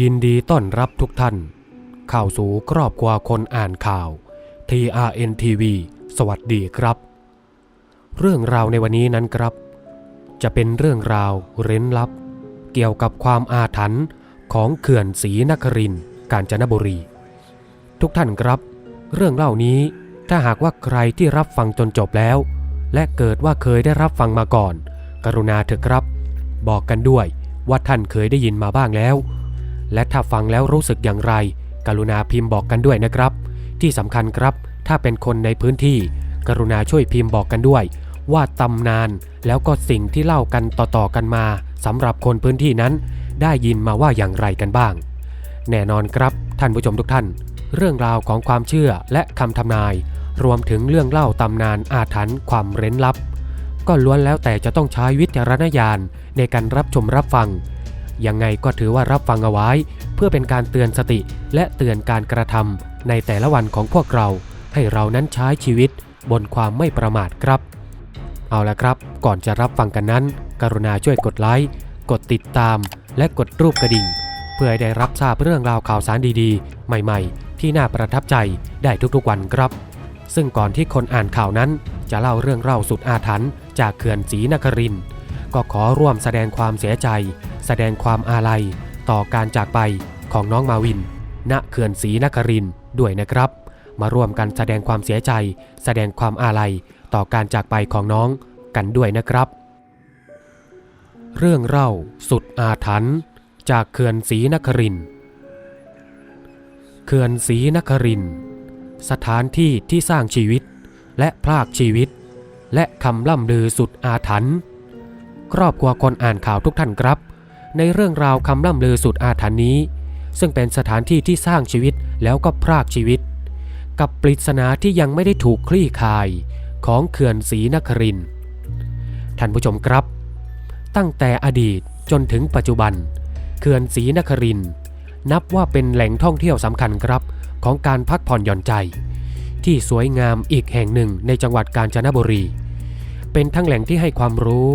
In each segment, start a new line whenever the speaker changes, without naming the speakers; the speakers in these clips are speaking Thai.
ยินดีต้อนรับทุกท่านเข้าสู่ครอบครัวคนอ่านข่าว TRN TV สวัสดีครับ เรื่องราวในวันนี้นั้นครับ จะเป็นเรื่องราวเร้นลับ เกี่ยวกับความอาถรรพ์ของเขื่อนศรีนครินกาญจนบุรี ทุกท่านครับ เรื่องเล่านี้ถ้าหากว่าใครที่รับฟังจนจบแล้ว และเกิดว่าเคยได้รับฟังมาก่อน กรุณาเถอะครับ บอกกันด้วยว่าท่านเคยได้ยินมาบ้างแล้ว และถ้าฟังแล้วรู้สึกอย่างไร กรุณาพิมพ์บอกกันด้วยนะครับ ที่สำคัญครับ ถ้าเป็นคนในพื้นที่ กรุณาช่วยพิมพ์บอกกันด้วย ว่าตำนานแล้วก็สิ่งที่เล่ากันต่อๆกันมาสำหรับคนพื้นที่นั้น ได้ยินมาว่าอย่างไรกันบ้าง แน่นอนครับ ท่านผู้ชมทุกท่าน เรื่องราวของความเชื่อและคำทำนาย รวมถึงเรื่องเล่าตำนานอาถรรพ์ความเร้นลับ ก็ล้วนแล้วแต่จะต้องใช้วิจารณญาณในการรับชมรับฟัง ยังไงก็ถือว่ารับฟังเอาไว้ เพื่อเป็นการเตือนสติและเตือนการกระทำในแต่ละวันของพวกเรา ให้เรานั้นใช้ชีวิตบนความไม่ประมาทครับ เอาละครับ ก่อนจะรับฟังกันนั้น กรุณาช่วยกดไลค์กดติดตาม และกดรูปกระดิ่ง เพื่อให้ได้รับทราบเรื่องราวข่าวสารดีๆ ใหม่ๆ ที่น่าประทับใจได้ทุกๆวันครับ ซึ่งก่อนที่คนอ่านข่าวนั้นจะเล่าเรื่องเล่าสุดอาถรรพ์จากเขื่อนศรีนครินทร์ ก็ขอร่วมแสดงความเสียใจ แสดงความอาลัย ต่อการจากไปของน้องมาวิน ณเขื่อนศรีนครินด้วยนะครับ มาร่วมกันแสดงความเสียใจ แสดงความอาลัย ต่อการจากไปของน้องกันด้วยนะครับ เรื่องเล่าสุดอาถรรพ์จากเขื่อนศรีนครินเขื่อนศรีนครินสถานที่ที่สร้างชีวิตและพรากชีวิต และคำล่ำลือสุดอาถรรพ์ ครอบครัวคนอ่านข่าวทุกท่านครับ ในเรื่องราวคำล่ำลือสุดอาถรรพ์นี้ ซึ่งเป็นสถานที่ที่สร้างชีวิตแล้วก็พรากชีวิต กับปริศนาที่ยังไม่ได้ถูกคลี่คลายของเขื่อนศรีนครินท่านผู้ชมครับ ตั้งแต่อดีตจนถึงปัจจุบัน เขื่อนศรีนครินนับว่าเป็นแหล่งท่องเที่ยวสำคัญครับของการพักผ่อนหย่อนใจ ที่สวยงามอีกแห่งหนึ่งในจังหวัดกาญจนบุรี เป็นทั้งแหล่งที่ให้ความรู้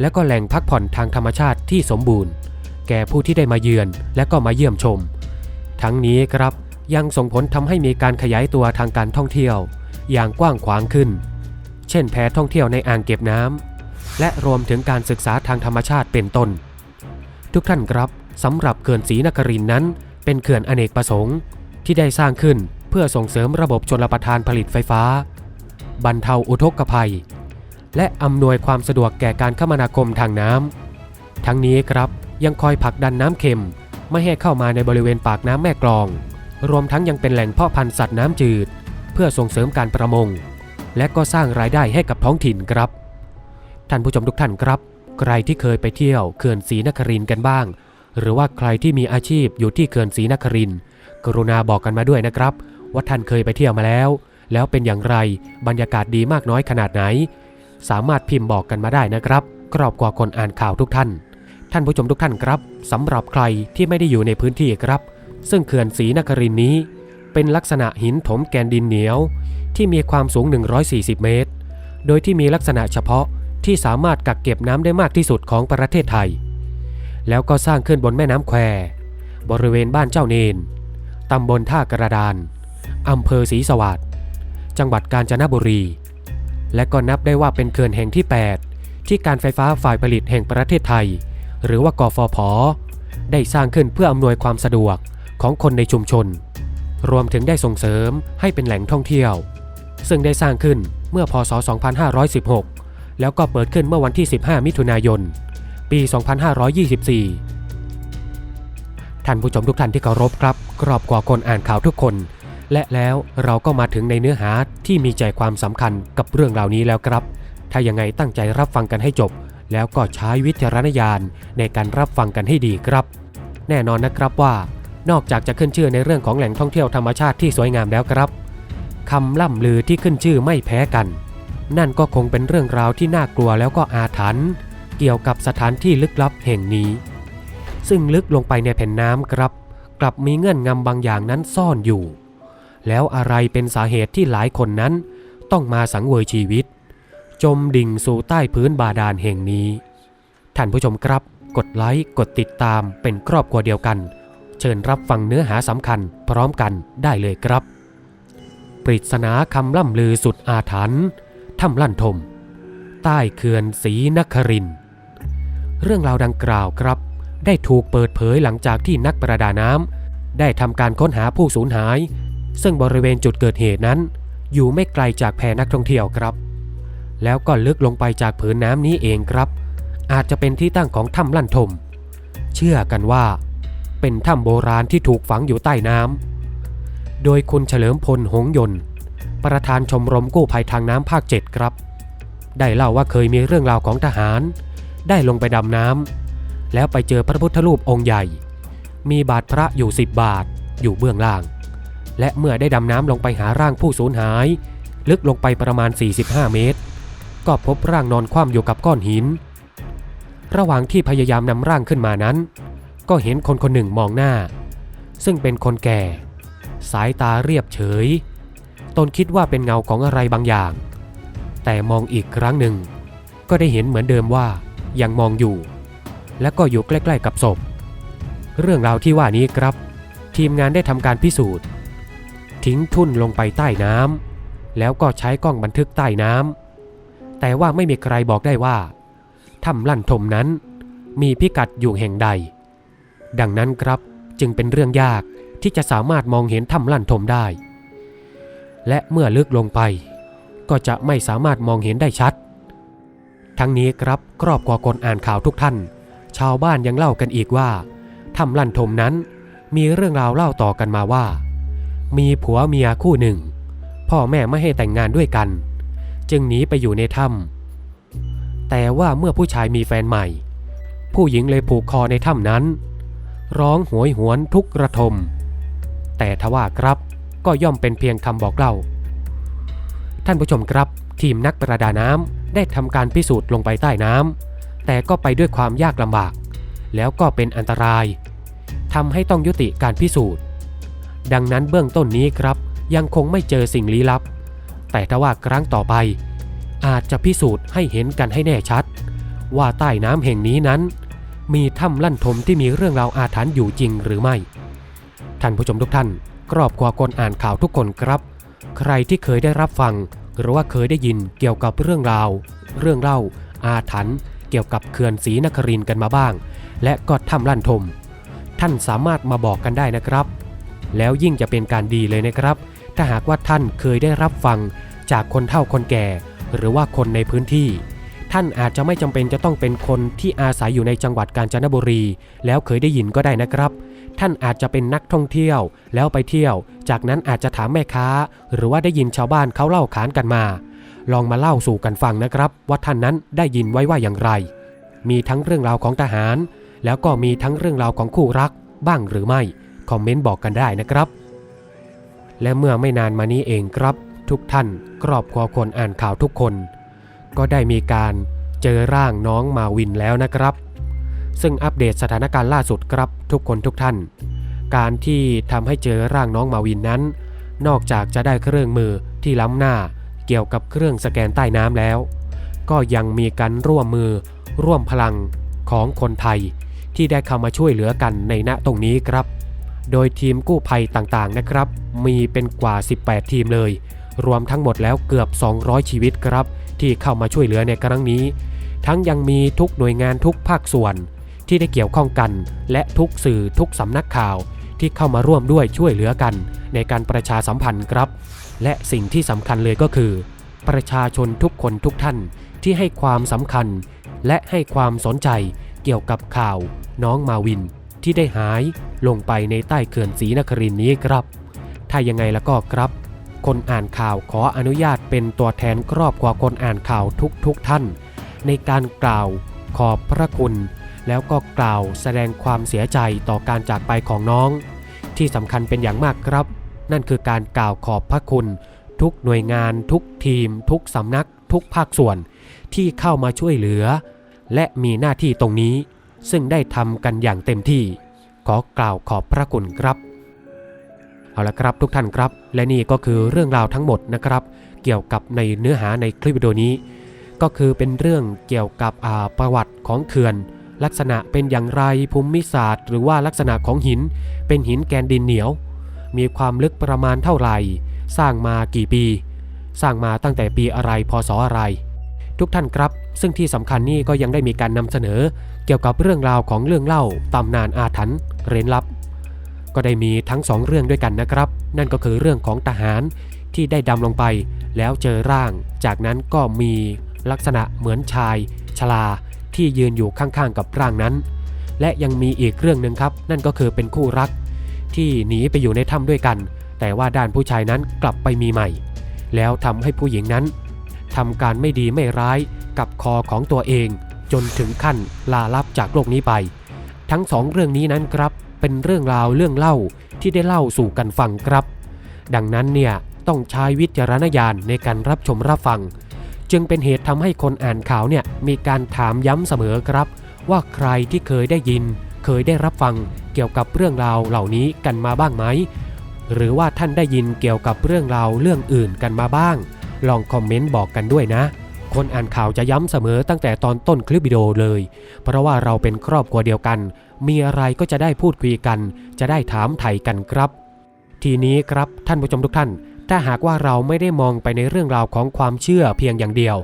และก็แหล่งพักผ่อนทางธรรมชาติที่สมบูรณ์ แก่ผู้ที่ได้มาเยือนและก็มาเยี่ยมชม ทั้งนี้ครับยังส่งผลทำให้มีการขยายตัวทางการท่องเที่ยว อย่างกว้างขวางขึ้น เช่นแพท่องเที่ยวในอ่างเก็บน้ำและรวมถึงการศึกษาทางธรรมชาติเป็นต้น ทุกท่านครับสำหรับเขื่อนศรีนครินทร์นั้น เป็นเขื่อนอเนกประสงค์ ที่ได้สร้างขึ้นเพื่อส่งเสริมระบบชลประทานผลิตไฟฟ้า บรรเทาอุทกภัย และอำนวยความสะดวกแก่การคมนาคมทางน้ำทั้งนี้ครับยังคอยผลักดันน้ำเค็มไม่ให้เข้ามาในบริเวณปากน้ำแม่กลอง รวมทั้งยังเป็นแหล่งเพาะพันธุ์สัตว์น้ำจืด เพื่อส่งเสริมการประมง และก็สร้างรายได้ให้กับท้องถิ่นครับ ท่านผู้ชมทุกท่านครับ ใครที่เคยไปเที่ยวเขื่อนศรีนครินกันบ้าง หรือว่าใครที่มีอาชีพอยู่ที่เขื่อนศรีนครินกรุณาบอกกันมาด้วยนะครับ ว่าท่านเคยไปเที่ยวมาแล้ว แล้วเป็นอย่างไรบรรยากาศดีมากน้อยขนาดไหน สามารถพิมพ์บอกกันมาได้นะครับกรอบกว่าคนอ่านข่าวทุกท่าน ท่านผู้ชมทุกท่านครับสำหรับใครที่ไม่ได้อยู่ในพื้นที่ครับ ซึ่งเขื่อนศรีนครินนี้ เป็นลักษณะหินถมแกนดินเหนียว ที่มีความสูง 140 เมตร โดยที่มีลักษณะเฉพาะที่สามารถกักเก็บน้ำได้มากที่สุดของประเทศไทย แล้วก็สร้างขึ้นบนแม่น้ำแคว บริเวณบ้านเจ้าเนนตำบลท่ากระดานอำเภอศรีสวัสดิ์จังหวัดกาญจนบุรี และก็นับได้ว่าเป็นเขื่อนแห่งที่ 8 ที่การไฟฟ้าฝ่ายผลิตแห่งประเทศไทย หรือว่ากฟผ ได้สร้างขึ้นเพื่ออำนวยความสะดวกของคนในชุมชน รวมถึงได้ส่งเสริมให้เป็นแหล่งท่องเที่ยว ซึ่งได้สร้างขึ้นเมื่อพศ 2516 แล้วก็เปิดขึ้นเมื่อวันที่ 15 มิถุนายน ปี 2524 ท่านผู้ชมทุกท่านที่เคารพครับกรอบกว่าคนอ่านข่าวทุกคน และแล้วเราก็มาถึงในเนื้อหาที่มีใจความสำคัญกับเรื่องรานี้แล้วครับ ถ้ายังไงตั้งใจรับฟังกันให้จบ แล้วก็ใช้วิจารณญาณในการรับฟังกันให้ดีครับ แน่นอนนะครับว่า นอกจากจะขึ้นชื่อในเรื่องของแหล่งท่องเที่ยวธรรมชาติที่สวยงามแล้วครับคำล่ำลือที่ขึ้นชื่อไม่แพ้กัน นั่นก็คงเป็นเรื่องราวที่น่ากลัวแล้วก็อาถรรพ์เกี่ยวกับสถานที่ลึกลับแห่งนี้ ซึ่งลึกลงไปในแผ่นน้ำครับ กลับมีเงื่อนงำบางอย่างนั้นซ่อนอยู่ แล้วอะไรเป็นสาเหตุที่หลายคนนั้นต้องมาสังเวยชีวิต จมดิ่งสู่ใต้พื้นบาดาลแห่งนี้ ท่านผู้ชมครับ กดไลค์กดติดตามเป็นครอบครัวเดียวกัน เชิญรับฟังเนื้อหาสำคัญพร้อมกันได้เลยครับ ปริศนาคำล่ำลือสุดอาถรรพ์ถ้ำลั่นทม ใต้เขื่อนศรีนคริน เรื่องราวดังกล่าวครับ ได้ถูกเปิดเผยหลังจากที่นักประดาน้ำได้ทำการค้นหาผู้สูญหาย ซึ่งบริเวณจุดเกิดเหตุนั้น อยู่ไม่ไกลจากแพนักท่องเที่ยวครับ แล้วก็ลึกลงไปจากผืนน้ำนี้เองครับ อาจจะเป็นที่ตั้งของถ้ำลั่นทม เชื่อกันว่า เป็นถ้ำโบราณที่ถูกฝังอยู่ใต้น้ำโดยคุณเฉลิมพลหงยนต์ ประธานชมรมกู้ภัยทางน้ำภาค7ครับ ได้เล่าว่าเคยมีเรื่องราวของทหาร ได้ลงไปดำน้ำแล้วไปเจอพระพุทธรูปองค์ใหญ่ มีบาทพระอยู่10บาทอยู่เบื้องล่าง และเมื่อได้ดำน้ำลงไปหาร่างผู้สูญหาย ลึกลงไปประมาณ 45 เมตร ก็พบร่างนอนคว่ำอยู่กับก้อนหิน ระหว่างที่พยายามนำร่างขึ้นมานั้น ก็เห็นคนคนหนึ่งมองหน้า ซึ่งเป็นคนแก่ สายตาเรียบเฉย ตนคิดว่าเป็นเงาของอะไรบางอย่าง แต่มองอีกครั้งหนึ่ง ก็ได้เห็นเหมือนเดิมว่ายังมองอยู่ และก็อยู่ใกล้ ๆ กับศพ เรื่องราวที่ว่านี้ครับ ทีมงานได้ทำการพิสูจน์ ทิ้งทุ่นลงไปใต้น้ำแล้วก็ใช้กล้องบันทึกใต้น้ำแต่ว่าไม่มีใครบอกได้ว่าถ้ำลั่นทมนั้นมีพิกัดอยู่แห่งใด ดังนั้นครับจึงเป็นเรื่องยากที่จะสามารถมองเห็นถ้ำลั่นทมได้ และเมื่อลึกลงไป ก็จะไม่สามารถมองเห็นได้ชัด ทั้งนี้ครับครอบครัวคนอ่านข่าวทุกท่าน ชาวบ้านยังเล่ากันอีกว่าถ้ำลั่นทมนั้นมีเรื่องราวเล่าต่อกันมาว่า มีผัวเมียคู่หนึ่ง พ่อแม่ไม่ให้แต่งงานด้วยกัน จึงหนีไปอยู่ในถ้ำแต่ว่าเมื่อผู้ชายมีแฟนใหม่ ผู้หญิงเลยผูกคอในถ้ำนั้น ร้องหวยหวนทุกระทม แต่ทว่าครับก็ย่อมเป็นเพียงคำบอกเล่า ท่านผู้ชมครับ ทีมนักประดาน้ำได้ทำการพิสูจน์ลงไปใต้น้ำแต่ก็ไปด้วยความยากลำบาก แล้วก็เป็นอันตรายทำให้ต้องยุติการพิสูจน์ ดังนั้นเบื้องต้นนี้ครับ ยังคงไม่เจอสิ่งลี้ลับ แต่ถ้าว่าครั้งต่อไป อาจจะพิสูจน์ให้เห็นกันให้แน่ชัด ว่าใต้น้ำแห่งนี้นั้น มีถ้ำลั่นทมที่มีเรื่องราวอาถรรพ์อยู่จริงหรือไม่ท่านผู้ชมทุกท่านครอบครัวคนอ่านข่าวทุกคนครับ ใครที่เคยได้รับฟัง หรือว่าเคยได้ยินเกี่ยวกับเรื่องราว เรื่องเล่า อาถรรพ์เกี่ยวกับเขื่อนศรีนครินกันมาบ้าง และก็ถ้ำลั่นทม ท่านสามารถมาบอกกันได้นะครับ แล้วยิ่งจะเป็นการดีเลยนะครับ ถ้าหากว่าท่านเคยได้รับฟังจากคนเฒ่าคนแก่ หรือว่าคนในพื้นที่ ท่านอาจจะไม่จำเป็นจะต้องเป็นคนที่อาศัยอยู่ในจังหวัดกาญจนบุรี แล้วเคยได้ยินก็ได้นะครับ ท่านอาจจะเป็นนักท่องเที่ยว แล้วไปเที่ยว จากนั้นอาจจะถามแม่ค้า หรือว่าได้ยินชาวบ้านเขาเล่าขานกันมา ลองมาเล่าสู่กันฟังนะครับ ว่าท่านนั้นได้ยินไว้ว่าอย่างไร มีทั้งเรื่องราวของทหาร แล้วก็มีทั้งเรื่องราวของคู่รักบ้างหรือไม่ คอมเมนต์บอกกันได้นะครับ และเมื่อไม่นานมานี้เองครับ ทุกท่านครอบครัวคนอ่านข่าวทุกคน ก็ได้มีการเจอร่างน้องมาวินแล้วนะครับ ซึ่งอัปเดตสถานการณ์ล่าสุดครับทุกคนทุกท่าน การที่ทำให้เจอร่างน้องมาวินนั้น นอกจากจะได้เครื่องมือที่ล้ำหน้าเกี่ยวกับเครื่องสแกนใต้น้ำแล้ว ก็ยังมีการร่วมมือร่วมพลังของคนไทยที่ได้เข้ามาช่วยเหลือกันในณตรงนี้ครับ โดยทีมกู้ภัยต่างๆนะครับ มีเป็นกว่า 18 ทีมเลย รวมทั้งหมดแล้วเกือบ 200 ชีวิตครับ ที่เข้ามาช่วยเหลือในครั้งนี้ ทั้งยังมีทุกหน่วยงานทุกภาคส่วน ที่ได้เกี่ยวข้องกัน และทุกสื่อทุกสำนักข่าว ที่เข้ามาร่วมด้วยช่วยเหลือกัน ในการประชาสัมพันธ์ครับ และสิ่งที่สำคัญเลยก็คือ ประชาชนทุกคนทุกท่านที่ให้ความสำคัญ และให้ความสนใจเกี่ยวกับข่าวน้องมาวิน ที่ได้หายลงไปในใต้เขื่อนศรีนครินนี้ครับ ถ้ายังไงแล้วก็ครับ คนอ่านข่าวขออนุญาตเป็นตัวแทนครอบครัวคนอ่านข่าวทุกๆทท่าน ในการกล่าวขอบพระคุณ แล้วก็กล่าวแสดงความเสียใจต่อการจากไปของน้อง ที่สำคัญเป็นอย่างมากครับ นั่นคือการกล่าวขอบพระคุณ ทุกหน่วยงาน ทุกทีม ทุกสำนัก ทุกภาคส่วน ที่เข้ามาช่วยเหลือ และมีหน้าที่ตรงนี้ ซึ่งได้ทำกันอย่างเต็มที่ ขอกล่าวขอบพระคุณครับ เอาละครับทุกท่านครับ และนี่ก็คือเรื่องราวทั้งหมดนะครับ เกี่ยวกับในเนื้อหาในคลิปวิดีโอนี้ ก็คือเป็นเรื่องเกี่ยวกับอ่าประวัติของเขื่อน ลักษณะเป็นอย่างไรภูมิศาสตร์ หรือว่าลักษณะของหิน เป็นหินแกนดินเหนียว มีความลึกประมาณเท่าไหร่ สร้างมากี่ปี สร้างมาตั้งแต่ปีอะไรพศอะไร ทุกท่านครับ ซึ่งที่สำคัญนี่ก็ยังได้มีการนำเสนอ เกี่ยวกับเรื่องราวของเรื่องเล่าตำนานอาถรรพ์เร้นลับ ก็ได้มีทั้งสองเรื่องด้วยกันนะครับ นั่นก็คือเรื่องของทหารที่ได้ดำลงไป แล้วเจอร่าง จากนั้นก็มีลักษณะเหมือนชาย ชลาที่ยืนอยู่ข้างๆกับร่างนั้น และยังมีอีกเรื่องหนึ่งครับ นั่นก็คือเป็นคู่รัก ที่หนีไปอยู่ในถ้ำด้วยกัน แต่ว่าด้านผู้ชายนั้นกลับไปมีใหม่ แล้วทำให้ผู้หญิงนั้น ทำการไม่ดีไม่ร้ายกับคอของตัวเอง จนถึงขั้นลาลับจากโลกนี้ไป ทั้งสองเรื่องนี้นั้นครับ เป็นเรื่องราวเรื่องเล่าที่ได้เล่าสู่กันฟังครับ ดังนั้นเนี่ยต้องใช้วิจารณญาณในการรับชมรับฟัง จึงเป็นเหตุทำให้คนอ่านข่าวเนี่ยมีการถามย้ำเสมอครับ ว่าใครที่เคยได้ยิน เคยได้รับฟังเกี่ยวกับเรื่องราวเหล่านี้กันมาบ้างไหมหรือว่าท่านได้ยินเกี่ยวกับเรื่องราวเรื่องอื่นกันมาบ้าง ลองคอมเมนต์บอกกันด้วยนะ คนอ่านข่าวจะย้ำเสมอตั้งแต่ตอนต้นคลิปวิดีโอเลย เพราะว่าเราเป็นครอบครัวเดียวกัน มีอะไรก็จะได้พูดคุยกัน จะได้ถามไถ่กันครับ ทีนี้ครับท่านผู้ชมทุกท่าน ถ้าหากว่าเราไม่ได้มองไปในเรื่องราวของความเชื่อเพียงอย่างเดียว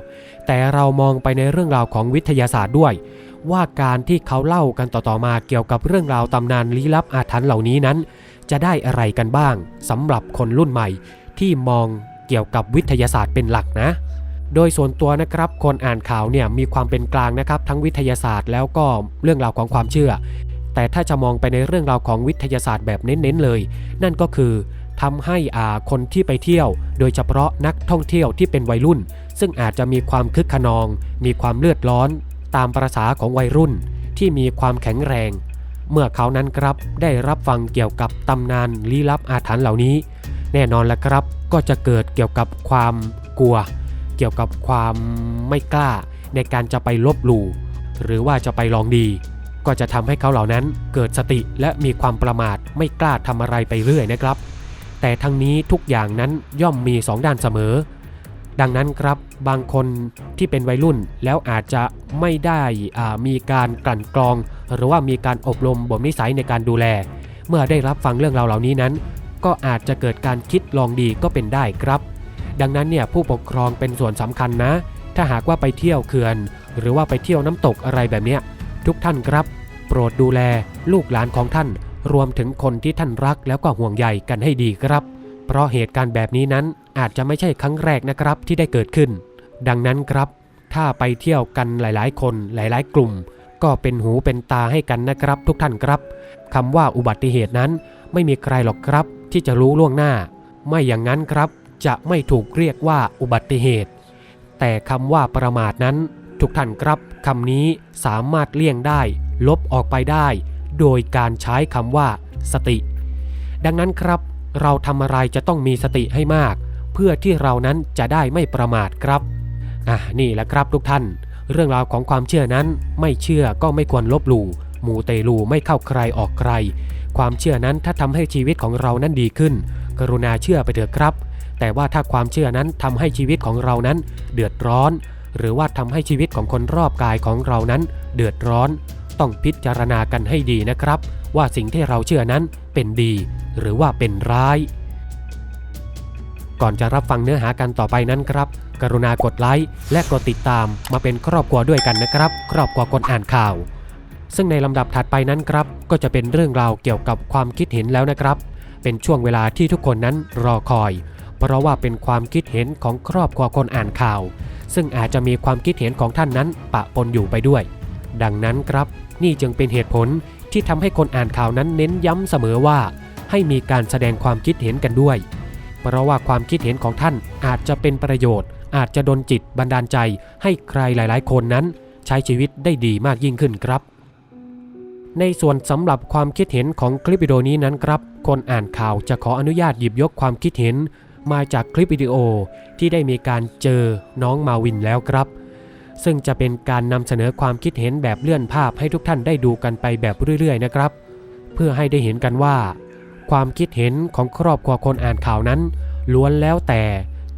แต่เรามองไปในเรื่องราวของวิทยาศาสตร์ด้วย ว่าการที่เขาเล่ากันต่อๆมาเกี่ยวกับเรื่องราวตำนานลี้ลับอาถรรพ์เหล่านี้นั้น จะได้อะไรกันบ้างสำหรับคนรุ่นใหม่ที่มอง เกี่ยวกับวิทยาศาสตร์เป็นหลักนะ โดยส่วนตัวนะครับคนอ่านข่าวเนี่ยมีความเป็นกลางนะครับ ทั้งวิทยาศาสตร์แล้วก็เรื่องราวของความเชื่อ แต่ถ้าจะมองไปในเรื่องราวของวิทยาศาสตร์แบบเน้นๆเลย นั่นก็คือทำให้อ่าคนที่ไปเที่ยว โดยเฉพาะนักท่องเที่ยวที่เป็นวัยรุ่น ซึ่งอาจจะมีความคึกขนอง มีความเลือดร้อน ตามประษาของวัยรุ่น ที่มีความแข็งแรง เมื่อเขานั้นครับได้รับฟังเกี่ยวกับตำนานลี้ลับอาถรรพ์เหล่านี้ แน่นอนแล้วครับ ก็จะเกิดเกี่ยวกับความกลัว เกี่ยวกับความไม่กล้า ในการจะไปลบหลู่หรือว่าจะไปลองดี ก็จะทำให้เขาเหล่านั้นเกิดสติและมีความประมาทไม่กล้าทำอะไรไปเรื่อยนะครับ แต่ทั้งนี้ทุกอย่างนั้นย่อมมีสองด้านเสมอ ดังนั้นครับบางคนที่เป็นวัยรุ่นแล้วอาจจะไม่ได้อ่ามีการกลั่นกรอง หรือว่ามีการอบรมบ่มนิสัยในการดูแล เมื่อได้รับฟังเรื่องราวเหล่านี้นั้น ก็อาจจะเกิดการคิดลองดีก็เป็นได้ครับ ดังนั้นเนี่ยผู้ปกครองเป็นส่วนสำคัญนะ ถ้าหากว่าไปเที่ยวเขื่อน หรือว่าไปเที่ยวน้ำตกอะไรแบบเนี้ยทุกท่านครับ โปรดดูแลลูกหลานของท่าน รวมถึงคนที่ท่านรักแล้วก็ห่วงใยกันให้ดีครับ เพราะเหตุการณ์แบบนี้นั้นอาจจะไม่ใช่ครั้งแรกนะครับที่ได้เกิดขึ้น ดังนั้นครับ ถ้าไปเที่ยวกันหลาย ๆ คนหลาย ๆ กลุ่ม ก็เป็นหูเป็นตาให้กันนะครับ ทุกท่านครับคำว่าอุบัติเหตุนั้นไม่มีใครหรอกครับ ที่จะรู้ล่วงหน้า ไม่อย่างนั้นครับ จะไม่ถูกเรียกว่าอุบัติเหตุ แต่คำว่าประมาทนั้น ทุกท่านครับคำนี้สามารถเลี่ยงได้ ลบออกไปได้ โดยการใช้คำว่า สติ ดังนั้นครับ เราทำอะไรจะต้องมีสติให้มาก เพื่อที่เรานั้นจะได้ไม่ประมาทครับอะนี่แหละครับทุกท่าน เรื่องราวของความเชื่อนั้นไม่เชื่อก็ไม่ควรลบหลู่ มูเตลูไม่เข้าใครออกใคร ความเชื่อนั้นถ้าทำให้ชีวิตของเรานั้นดีขึ้น กรุณาเชื่อไปเถอะครับ แต่ว่าถ้าความเชื่อนั้นทำให้ชีวิตของเรานั้น เดือดร้อน หรือว่าทำให้ชีวิตของคนรอบกายของเรานั้น เดือดร้อน ต้องพิจารณากันให้ดีนะครับ ว่าสิ่งที่เราเชื่อนั้นเป็นดี หรือว่าเป็นร้ายก่อนจะรับฟังเนื้อหากันต่อไปนั้นครับ กรุณากดไลค์และกดติดตามมาเป็นครอบครัวด้วยกันนะครับ ครอบครัวคนอ่านข่าว ซึ่งในลำดับถัดไปนั้นครับ ก็จะเป็นเรื่องราวเกี่ยวกับความคิดเห็นแล้วนะครับ เป็นช่วงเวลาที่ทุกคนนั้นรอคอย เพราะว่าเป็นความคิดเห็นของครอบครัวคนอ่านข่าว ซึ่งอาจจะมีความคิดเห็นของท่านนั้นปะปนอยู่ไปด้วย ดังนั้นครับ นี่จึงเป็นเหตุผลที่ทำให้คนอ่านข่าวนั้นเน้นย้ำเสมอว่า ให้มีการแสดงความคิดเห็นกันด้วย เพราะว่าความคิดเห็นของท่านอาจจะเป็นประโยชน์ อาจจะดลจิตบันดาลใจ ให้ใครหลาย ๆ คนนั้น ใช้ชีวิตได้ดีมากยิ่งขึ้นครับ ในส่วนสำหรับความคิดเห็นของคลิปวิดีโอนี้นั้นครับ คนอ่านข่าวจะขออนุญาตหยิบยกความคิดเห็น มาจากคลิปวิดีโอที่ได้มีการเจอน้องมาวินแล้วครับ ซึ่งจะเป็นการนำเสนอความคิดเห็นแบบเลื่อนภาพให้ทุกท่านได้ดูกันไปแบบเรื่อยๆนะครับ เพื่อให้ได้เห็นกันว่า ความคิดเห็นของครอบครัวคนอ่านข่าวนั้น ล้วนแล้วแต่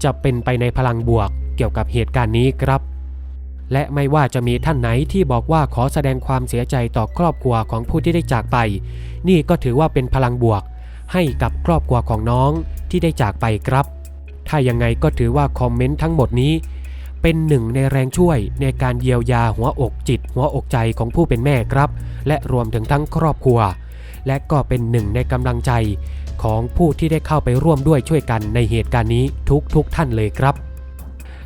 จะเป็นไปในพลังบวกเกี่ยวกับเหตุการณ์นี้ครับ และไม่ว่าจะมีท่านไหนที่บอกว่าขอแสดงความเสียใจต่อครอบครัวของผู้ที่ได้จากไป นี่ก็ถือว่าเป็นพลังบวก ให้กับครอบครัวของน้องที่ได้จากไปครับ ถ้ายังไงก็ถือว่าคอมเมนต์ทั้งหมดนี้ เป็นหนึ่งในแรงช่วยในการเยียวยาหัวอกจิต หัวอกใจของผู้เป็นแม่ครับ และรวมถึงทั้งครอบครัว และก็เป็นหนึ่งในกำลังใจของผู้ที่ได้เข้าไปร่วมด้วยช่วยกันในเหตุการณ์นี้ทุกทุกท่านเลยครับ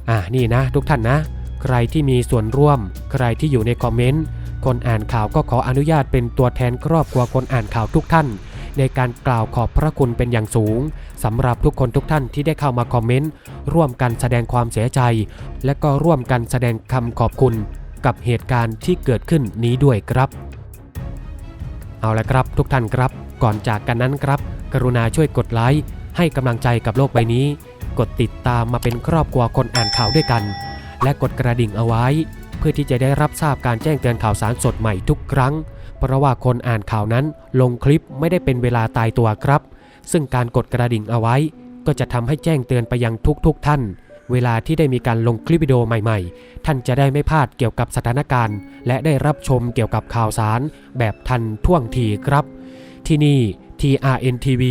อ่านี่นะ ทุกท่านนะ ใครที่มีส่วนร่วม ใครที่อยู่ในคอมเมนต์ คนอ่านข่าวก็ขออนุญาตเป็นตัวแทนครอบครัวคนอ่านข่าวทุกท่าน ในการกล่าวขอบพระคุณเป็นอย่างสูงสำหรับทุกคนทุกท่านที่ได้เข้ามาคอมเมนต์ร่วมกันแสดงความเสียใจ และก็ร่วมกันแสดงคำขอบคุณ กับเหตุการณ์ที่เกิดขึ้นนี้ด้วยครับ เอาละครับทุกท่านครับ ก่อนจากกันนั้นครับ กรุณาช่วยกดไลค์ให้กำลังใจกับโลกใบนี้ กดติดตามมาเป็นครอบครัวคนอ่านข่าวด้วยกัน และกดกระดิ่งเอาไว้ เพื่อที่จะได้รับทราบการแจ้งเตือนข่าวสารสดใหม่ทุกครั้ง เพราะว่าคนอ่านข่าวนั้นลงคลิปไม่ได้เป็นเวลาตายตัวครับ ซึ่งการกดกระดิ่งเอาไว้ ก็จะทำให้แจ้งเตือนไปยังทุกๆทท่าน เวลาที่ได้มีการลงคลิปวิดีโอใหม่ๆ ท่านจะได้ไม่พลาดเกี่ยวกับสถานการณ์ และได้รับชมเกี่ยวกับข่าวสาร แบบทันท่วงทีครับ ที่นี่ TRN TV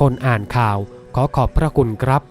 คนอ่านข่าว ขอขอบพระคุณครับ